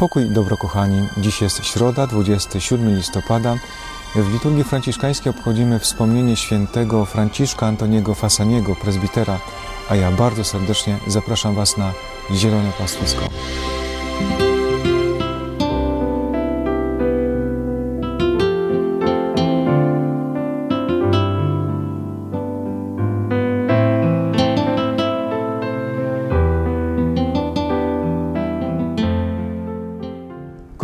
Pokój i dobro, kochani. Dziś jest środa, 27 listopada. W liturgii franciszkańskiej obchodzimy wspomnienie świętego Franciszka Antoniego Fasaniego, prezbitera, a ja bardzo serdecznie zapraszam Was na Zielone Pastwisko.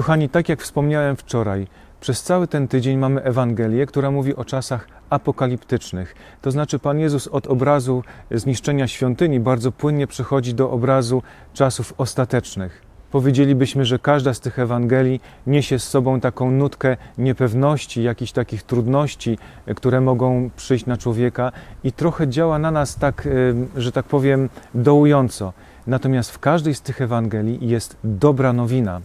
Kochani, tak jak wspomniałem wczoraj, przez cały ten tydzień mamy Ewangelię, która mówi o czasach apokaliptycznych. To znaczy, Pan Jezus od obrazu zniszczenia świątyni bardzo płynnie przechodzi do obrazu czasów ostatecznych. Powiedzielibyśmy, że każda z tych Ewangelii niesie z sobą taką nutkę niepewności, jakichś takich trudności, które mogą przyjść na człowieka i trochę działa na nas tak, e, że tak powiem, dołująco. Natomiast w każdej z tych Ewangelii jest dobra nowina.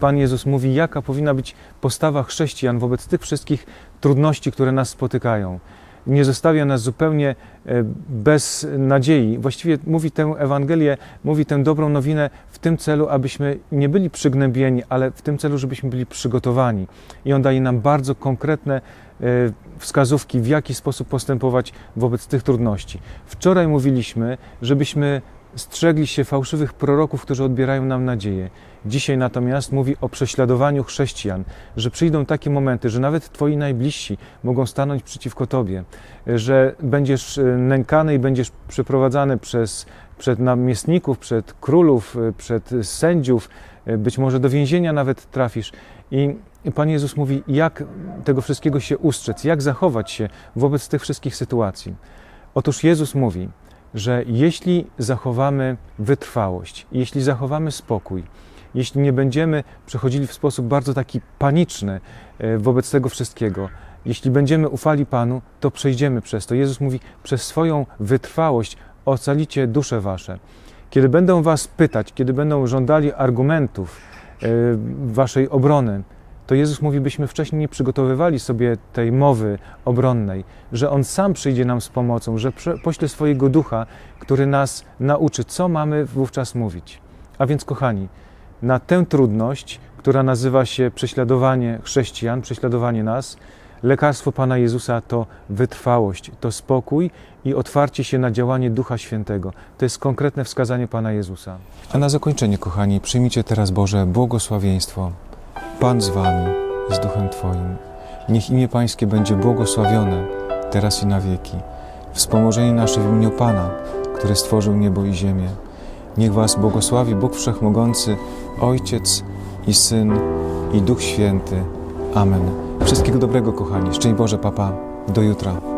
Pan Jezus mówi, jaka powinna być postawa chrześcijan wobec tych wszystkich trudności, które nas spotykają. Nie zostawia nas zupełnie e, bez nadziei. Właściwie mówi tę Ewangelię, mówi tę dobrą nowinę w tym celu, abyśmy nie byli przygnębieni, ale w tym celu, żebyśmy byli przygotowani. I On daje nam bardzo konkretne e, wskazówki, w jaki sposób postępować wobec tych trudności. Wczoraj mówiliśmy, żebyśmy strzegli się fałszywych proroków, którzy odbierają nam nadzieję. Dzisiaj natomiast mówi o prześladowaniu chrześcijan, że przyjdą takie momenty, że nawet Twoi najbliżsi mogą stanąć przeciwko Tobie, że będziesz e, nękany i będziesz przeprowadzany przez, przed namiestników, przed królów, e, przed sędziów, e, być może do więzienia nawet trafisz. I Pan Jezus mówi, jak tego wszystkiego się ustrzec, jak zachować się wobec tych wszystkich sytuacji. Otóż Jezus mówi, że jeśli zachowamy wytrwałość, jeśli zachowamy spokój, jeśli nie będziemy przechodzili w sposób bardzo taki paniczny e, wobec tego wszystkiego, jeśli będziemy ufali Panu, to przejdziemy przez to. Jezus mówi, przez swoją wytrwałość ocalicie dusze wasze. Kiedy będą was pytać, kiedy będą żądali argumentów e, waszej obrony, to Jezus mówi, byśmy wcześniej nie przygotowywali sobie tej mowy obronnej, że On sam przyjdzie nam z pomocą, że pośle swojego ducha, który nas nauczy, co mamy wówczas mówić. A więc, kochani, na tę trudność, która nazywa się prześladowanie chrześcijan, prześladowanie nas, lekarstwo Pana Jezusa to wytrwałość, to spokój i otwarcie się na działanie Ducha Świętego. To jest konkretne wskazanie Pana Jezusa. A na zakończenie, kochani, przyjmijcie teraz Boże błogosławieństwo. Pan z Wami z Duchem Twoim. Niech imię Pańskie będzie błogosławione, teraz i na wieki. Wspomożenie nasze w imieniu Pana, który stworzył niebo i ziemię. Niech Was błogosławi Bóg Wszechmogący, Ojciec i Syn i Duch Święty. Amen. Wszystkiego dobrego, kochani. Szczęść Boże, papa. Do jutra.